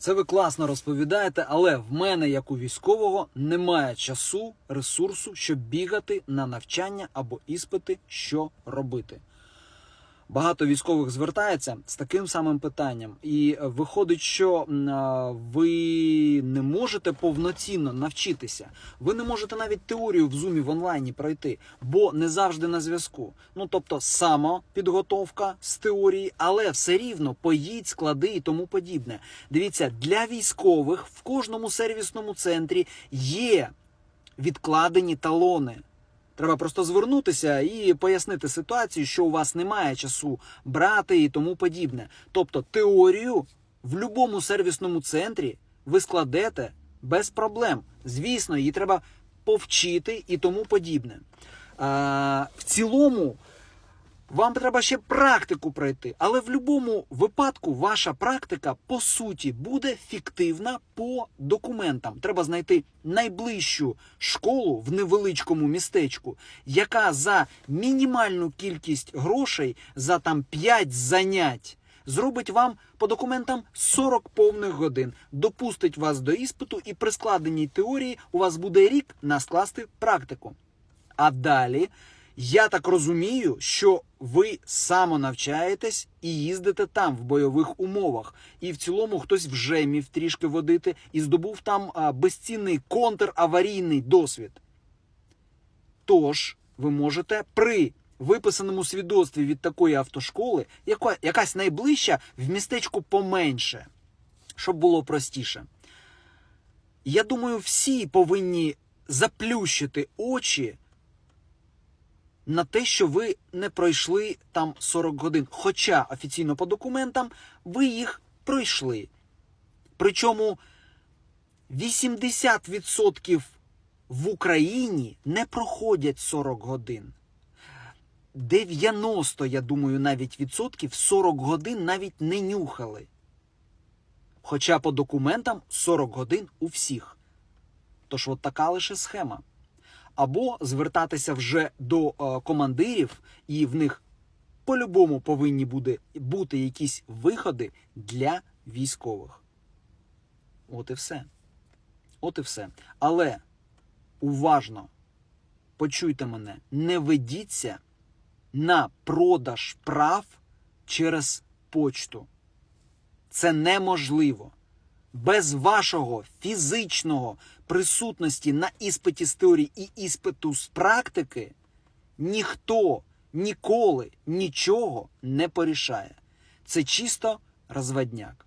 Це ви класно розповідаєте, але в мене, як у військового, немає часу, ресурсу, щоб бігати на навчання або іспити, що робити. Багато військових звертається з таким самим питанням, і е, виходить, що ви не можете повноцінно навчитися. Ви не можете навіть теорію в зумі в онлайні пройти, бо не завжди на зв'язку. Ну тобто, самопідготовка з теорії, але все рівно поїдь, склади і тому подібне. Дивіться, для військових в кожному сервісному центрі є відкладені талони. Треба просто звернутися і пояснити ситуацію, що у вас немає часу брати і тому подібне. Тобто теорію в будь-якому сервісному центрі ви складете без проблем. Звісно, її треба повчити і тому подібне. А, в цілому. Вам треба ще практику пройти, але в будь-якому випадку ваша практика по суті буде фіктивна по документам. Треба знайти найближчу школу в невеличкому містечку, яка за мінімальну кількість грошей за там 5 занять зробить вам по документам 40 повних годин, допустить вас до іспиту, і при складеній теорії у вас буде рік на скласти практику. А далі я так розумію, що ви самонавчаєтесь і їздите там в бойових умовах. І в цілому хтось вже міг трішки водити і здобув там а, безцінний контраварійний досвід. Тож ви можете при виписаному свідоцтві від такої автошколи, яка, якась найближча в містечку поменше, щоб було простіше. Я думаю, всі повинні заплющити очі на те, що ви не пройшли там 40 годин. Хоча офіційно по документам ви їх пройшли. Причому 80% в Україні не проходять 40 годин. 90, я думаю, навіть відсотків 40 годин навіть не нюхали. Хоча по документам 40 годин у всіх. Тож от така лише схема. Або звертатися вже до е, командирів, і в них по-любому повинні буде, бути якісь виходи для військових. От і все. От і все. Але уважно почуйте мене, не ведіться на продаж прав через почту. Це неможливо. Без вашого фізичного присутності на іспиті з теорії і іспиту з практики ніхто ніколи нічого не порішає. Це чисто розводняк.